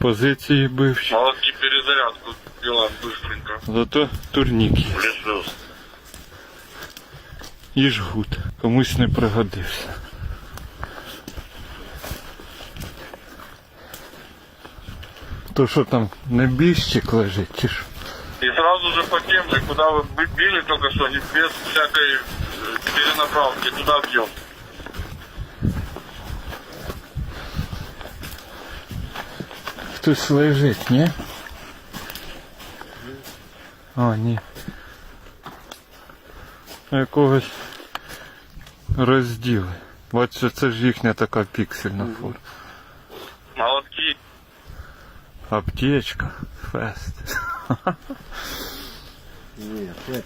Позиції бивші. Молотки перезарядку делаем быстренько. Зато турніки. Плюс плюс. І жгут. Комусь не пригодився. То що там, небіжчик лежить чи що? И сразу же по тем же, куда вы бы- били только что, не без всякой э, перенаправки, туда бьем. Хтось лежить, ні? А, ні. Якогось розділи. Бачите, це ж їхня така піксельна форма. Молотки. Аптечка, фест.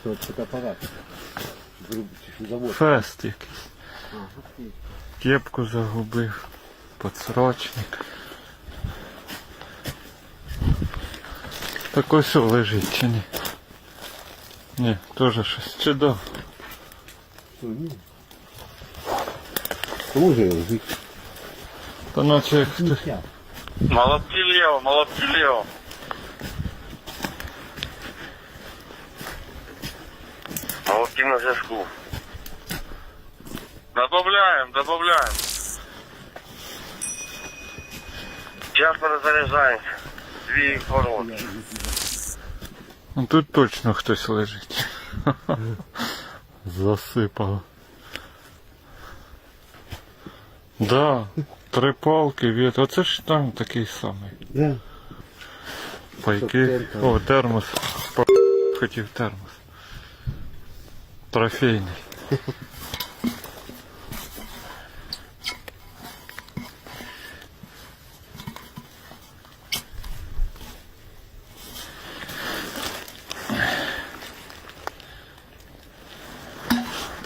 Вот фотоаппарат. Грубо завод. Фест якийсь. Кепку загубив, подсрочник. Такой ось лежить чи Не, тоже теж щось чудово. Може лежить. Та наче як хтось. Молодці ліво, молодці ліво. Молодці на зв'язку. Добавляем, добавляем. Сейчас перезаряжаемся. Две формы. Ну тут точно хтось лежить. Засипало. Да, три палки від. Оце ж там такий самий. Да. Пайки. О, термос. По- Хотів термос. Трофейний.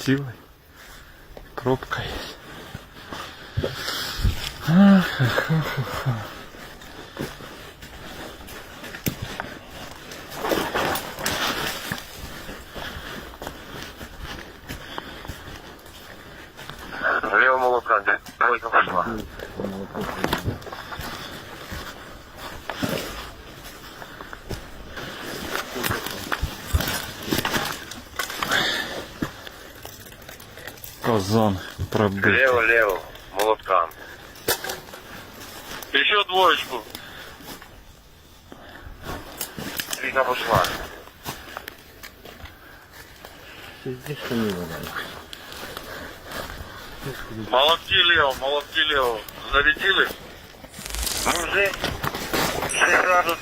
Цілий. Пробка є. Лево молотка, двойка пошла. Казан пробитий. Лево, лево, молоткам. Еще двоечку. Двойка пошла. Молотки лево, молотки лево. Зарядили? Ну, уже, уже сразу